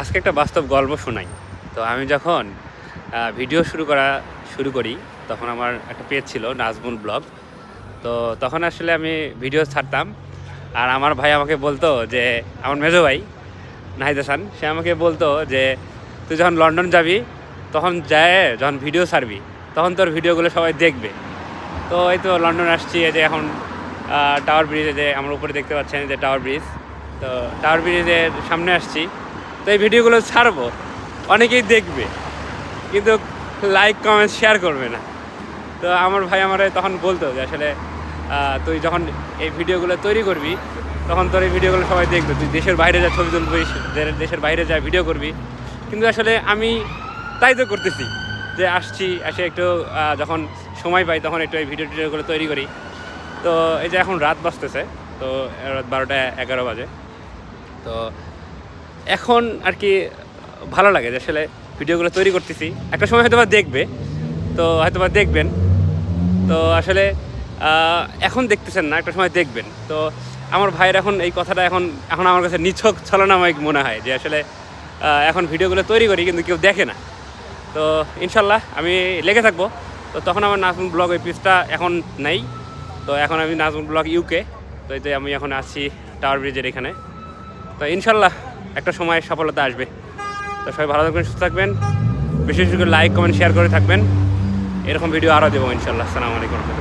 আজকে একটা বাস্তব গল্প শোনাই। তো আমি যখন ভিডিও শুরু করা শুরু করি, তখন আমার একটা পেজ ছিল, নাজমুল ব্লগ। তো তখন আসলে আমি ভিডিও ছাড়তাম, আর আমার ভাই আমাকে বলতো যে, আমার মেজো ভাই, নাহিদ হাসান, সে আমাকে বলতো যে, তুই যখন লন্ডন যাবি, তখন যায়, যখন ভিডিও ছাড়বি, তখন তোর ভিডিওগুলো সবাই দেখবে। তো এই তো লন্ডন আসছি, এই যে এখন টাওয়ার ব্রিজে যে আমার উপরে দেখতে পাচ্ছেন যে টাওয়ার ব্রিজ তো টাওয়ার ব্রিজের সামনে আসছি। তো এই ভিডিওগুলো ছাড়বো। অনেকেই দেখবে, কিন্তু লাইক কমেন্ট শেয়ার করবে না। তো আমার ভাই আমার তখন বলতো যে আসলে তুই যখন এই ভিডিওগুলো তৈরি করবি, তখন তোর এই ভিডিওগুলো সবাই দেখবে। তুই দেশের বাইরে যা ছবি তুলবি দেশের বাইরে যা ভিডিও করবি। কিন্তু আসলে আমি তাই তো করতেছি যে আসছি, এসে একটু যখন সময় পাই তখন একটু এই ভিডিও টিডিওগুলো তৈরি করি। তো এই যে এখন রাত বাজতেছে, তো রাত বারোটা এগারো বাজে। তো এখন আর কি ভালো লাগে যে আসলে ভিডিওগুলো তৈরি করতেছি। একটা সময় হয়তো দেখবে, তো হয়তো দেখবেন। তো আসলে এখন দেখতেছেন না, একটা সময় দেখবেন। তো আমার ভাইয়ের এখন এই কথাটা এখন এখন আমার কাছে নিছক, ছলনাময়িক মনে হয় যে আসলে এখন ভিডিওগুলো তৈরি করি কিন্তু কেউ দেখে না। তো ইনশাল্লাহ আমি লেগে থাকব। তো তখন আমার নাজমুল ব্লগ ওই পিসটা এখন নেই। তো এখন আমি নাজমুল ব্লগ ইউকে, তো এই যে আমি এখন আছি টাওয়ার ব্রিজের এখানে। তো ইনশাল্লাহ একটা সময় সফলতা আসবে। তো সবাই ভালো থাকবেন, সুস্থ থাকবেন। বেশি বেশি করে লাইক কমেন্ট শেয়ার করে থাকবেন। এরকম ভিডিও আরও দেবো ইনশাল্লাহ। আসসালামু আলাইকুম।